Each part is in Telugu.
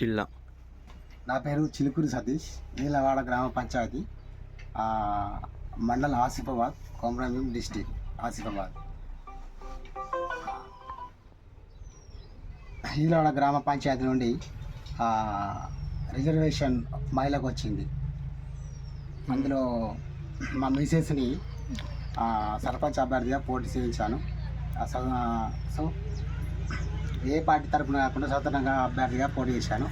జిల్లా. నా పేరు చిలుకూరి సతీష్. నీలవాడ గ్రామ పంచాయతీ. ఆ, మండల్ ఆసిఫాబాద్ కొమరంభీం డిస్టిక్ ఆసిఫాబాద్. నీలవాడ గ్రామ పంచాయతీ నుండి రిజర్వేషన్ మహిళకు వచ్చింది. అందులో మా మిసెస్ని సర్పంచ్ అభ్యర్థిగా పోటీ చేయించాను. సో ఏ పార్టీ తరపున కాకుండా స్వతంత్రంగా అభ్యర్థిగా పోటీ చేశాను.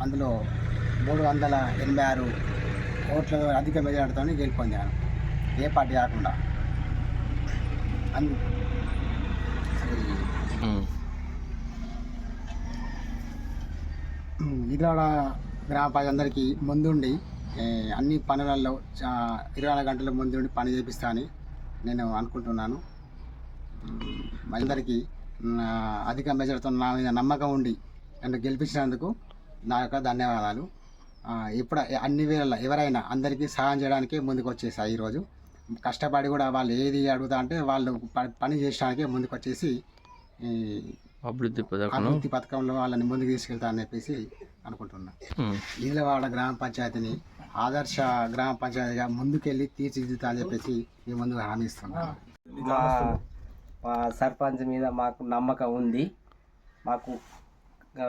అందులో మూడు వందల ఎనభై ఆరు ఓట్ల అధిక మెజార్టీతో గెలుపొందాను ఏ పార్టీ కాకుండా. ఇదిలాడ గ్రామ ప్రజలందరికీ ముందుండి అన్ని పనులలో చా- ఇరవై నాలుగు గంటల ముందుండి పని చేపిస్తా అని నేను అనుకుంటున్నాను. అందరికీ అధిక మెజార్టీతో నా మీద నమ్మకం ఉండి నన్ను గెలిపించినందుకు నా యొక్క ధన్యవాదాలు. ఇప్పుడు అన్ని వేళ ఎవరైనా అందరికీ సహాయం చేయడానికి ముందుకు వచ్చేసాయి ఈరోజు. కష్టపడి కూడా వాళ్ళు ఏది అడుగుతా అంటే వాళ్ళు పని చేయడానికి ముందుకు వచ్చేసి ఈ అభివృద్ధి అభివృద్ధి పథకంలో వాళ్ళని ముందుకు తీసుకెళ్తా అని చెప్పేసి అనుకుంటున్నా. ఉమ్. నీలవాడ గ్రామ పంచాయతీని ఆదర్శ గ్రామ పంచాయతీగా ముందుకెళ్ళి తీర్చిదిద్దుతా అని చెప్పేసి మీ ముందు హామీ ఇస్తున్నాను మా మా సర్పంచ్ మీద మాకు నమ్మకం ఉంది. మాకు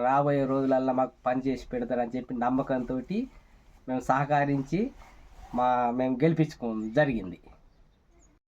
రాబోయే రోజులల్లో మాకు పని చేసి పెడతారని చెప్పి నమ్మకంతో మేము సహకరించి మా మేము గెలిపించుకోవడం జరిగింది.